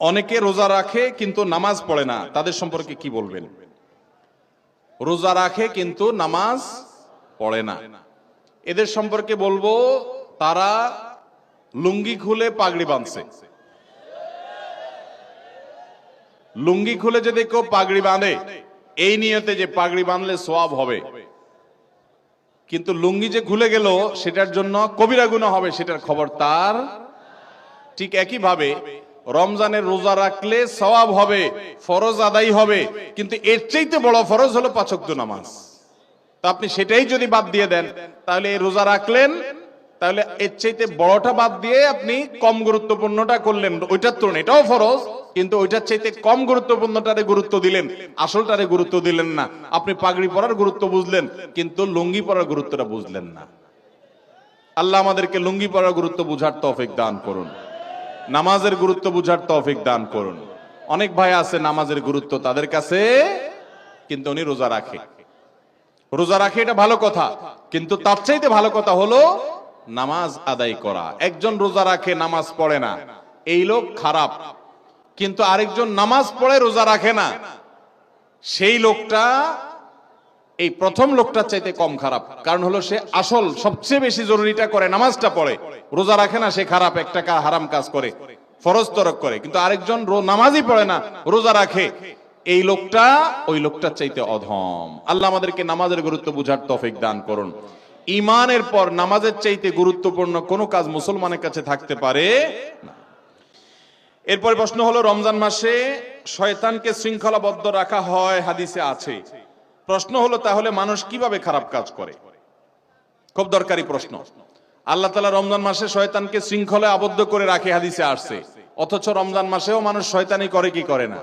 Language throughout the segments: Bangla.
অনেকে রোজা রাখে কিন্তু নামাজ পড়ে না। তাদের সম্পর্কে কি বলবেন? রোজা রাখে কিন্তু নামাজ পড়ে না। এদের সম্পর্কে বলব, তারা লুঙ্গি খুলে পাগড়ি বাঁধছে। লুঙ্গি খুলে যদি কেউ পাগড়ি বাঁধে, এই নিয়তে যে পাগড়ি বাঁধলে সোয়াব হবে। কিন্তু লুঙ্গি যে খুলে গেল, সেটার জন্য কবিরা গুণা হবে, সেটার খবর তার ঠিক একই ভাবে রমজানের রোজা রাখলে সওয়াব হবে, ফরজ আদায় হবে, কিন্তু এর চাইতে বড় ফরজ হলো পাচক্য নামাজ। তা আপনি সেটাই যদি বাদ দিয়ে দেন, তাহলে এই রোজা রাখলেন, তাহলে এর চাইতে বড়টা বাদ দিয়ে আপনি কম গুরুত্বপূর্ণটা করলেন। ওইটার তুলনায় এটাও ফরজ, কিন্তু ওইটার চাইতে কম গুরুত্বপূর্ণটারে গুরুত্ব দিলেন, আসলটারে গুরুত্ব দিলেন না। আপনি পাগড়ি পরার গুরুত্ব বুঝলেন, কিন্তু লুঙ্গি পরার গুরুত্বটা বুঝলেন না। আল্লাহ আমাদেরকে লুঙ্গি পরার গুরুত্ব বুঝার তৌফিক দান করুন। নামাজের গুরুত্ব বুঝার তৌফিক দান করুন। অনেক ভাই আছে নামাজের গুরুত্ব তাদের কাছে, কিন্তু উনি রোজা রাখে। রোজা রাখে এটা ভালো কথা, কিন্তু তার চাইতে ভালো কথা হলো নামাজ আদায় করা। একজন রোজা রাখে, নামাজ পড়ে না। এই লোক খারাপ, কিন্তু আরেকজন নামাজ পড়ে, রোজা রাখে না। সেই লোকটা এই প্রথম লোকটার চাইতে কম খারাপ। কারণ হলো সে আসল, সবচেয়ে বেশি জরুরিটা করে, নামাজটা পড়ে। রোজা রাখে না, সে খারাপ একটা কা- হারাম কাজ করে, ফরজ তরক করে। কিন্তু আরেকজন নামাজই পড়ে না, রোজা রাখে। এই লোকটা ওই লোকটার চাইতে অধম। আল্লাহ আমাদেরকে নামাজের গুরুত্ব বুঝার তফিক দান করুন। ইমানের পর নামাজের চাইতে গুরুত্বপূর্ণ কোনো কাজ মুসলমানের কাছে থাকতে পারে এরপর প্রশ্ন হলো, রমজান মাসে শয়তানকে শৃঙ্খলাবদ্ধ রাখা হয়, হাদিসে আছে। প্রশ্ন হলো, তাহলে মানুষ কীভাবে খারাপ কাজ করে? খুব দরকারি প্রশ্ন। আল্লাহ তালা রমজান মাসে শয়তানকে শৃঙ্খলায় আবদ্ধ করে রাখে হাদিসে আসছে। অথচ রমজান মাসেও মানুষ শয়তানি করে কি করে না?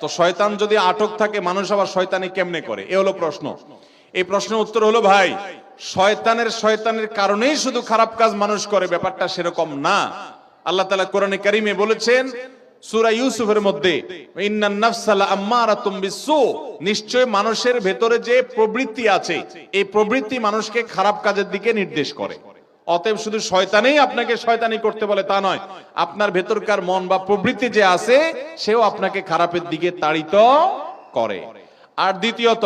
তো শয়তান যদি আটক থাকে, মানুষ আবার শয়তানি কেমনে করে? এ হলো প্রশ্ন। এই প্রশ্নের উত্তর হলো, ভাই, শয়তানের শয়তানের কারণেই শুধু খারাপ কাজ মানুষ করে, ব্যাপারটা সেরকম না। আল্লাহ তালা কোরআনে কারিমে বলেছেন সূরা ইউসুফের মধ্যে নিশ্চয় মানুষের ভেতরে যে প্রবৃত্তি আছে, এই প্রবৃত্তি মানুষকে খারাপ কাজের দিকে নির্দেশ করে। অতএব শুধু শয়তানেই আপনাকে শয়তানি করতে বলে তা নয়, আপনার ভেতরকার মন বা প্রবৃত্তি যে আছে, সেও আপনাকে খারাপের দিকে তাড়িত করে। আর দ্বিতীয়ত,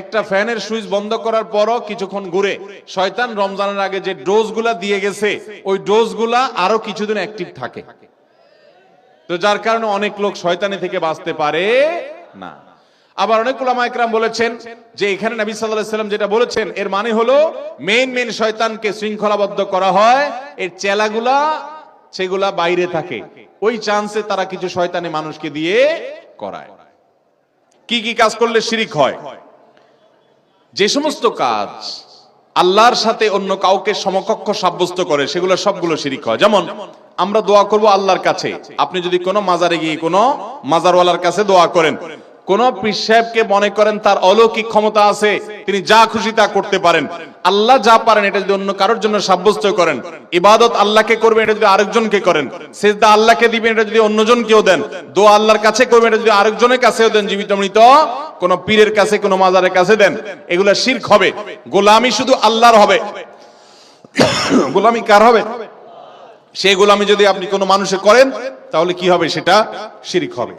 একটা ফ্যানের সুইচ বন্ধ করার পরও কিছুক্ষণ ঘুরে, শয়তান রমজানের আগে যে ডোজগুলা দিয়ে গেছে, ওই ডোজগুলা আরও কিছুদিন অ্যাক্টিভ থাকে। তো যার কারণে অনেক লোক শয়তানি থেকে বাঁচতে পারে না। আবার অনেক উলামা একরাম বলেছেন যে এখানে নবী আলাইহি সাল্লাম যেটা বলেছেন, এর মানে হলো মেইন মেইন শয়তানকে শৃঙ্খলাবদ্ধ করা হয়, এর চেলাগুলা সেগুলা বাইরে থাকে। ওই চান্সে তারা কিছু শয়তানি মানুষকে দিয়ে করায়। কি কি কাজ করলে শিরিক হয়? যে সমস্ত কাজ আল্লাহর সাথে অন্য কাউকে সমকক্ষ সাব্যস্ত করে, সেগুলো সবগুলো শিরিক হয়। যেমন আমরা দোয়া করব আল্লাহর কাছে। আপনি যদি কোনো মাজারে গিয়ে কোনো মাজারওয়ালার কাছে দোয়া করেন, কোন পীর মনে করেন তার অলৌকিক ক্ষমতা আছে, তিনি যা খুশি তা করতে পারেন। আল্লাহ যা পারেন, এটা যদি অন্য কারোর জন্য সাব্যস্ত করেন, ইবাদত আল্লাহকে করবেন, এটা যদি আরেকজনকে করেন, সেজদা আল্লাহকে দিবেন, এটা যদি অন্যজন কেউ দেন, দোয়া আল্লাহর কাছে করবেন, এটা যদি আরেকজনের কাছেও দেন, জীবিত মৃত, কোন পীরের কাছে, কোন মাজারের কাছে দেন, এগুলা শিরক হবে। গোলামি শুধু আল্লাহর হবে। গোলামি কার হবে? সেই গোলামি যদি আপনি কোনো মানুষে করেন তাহলে কি হবে সেটা? শিরিক হবে।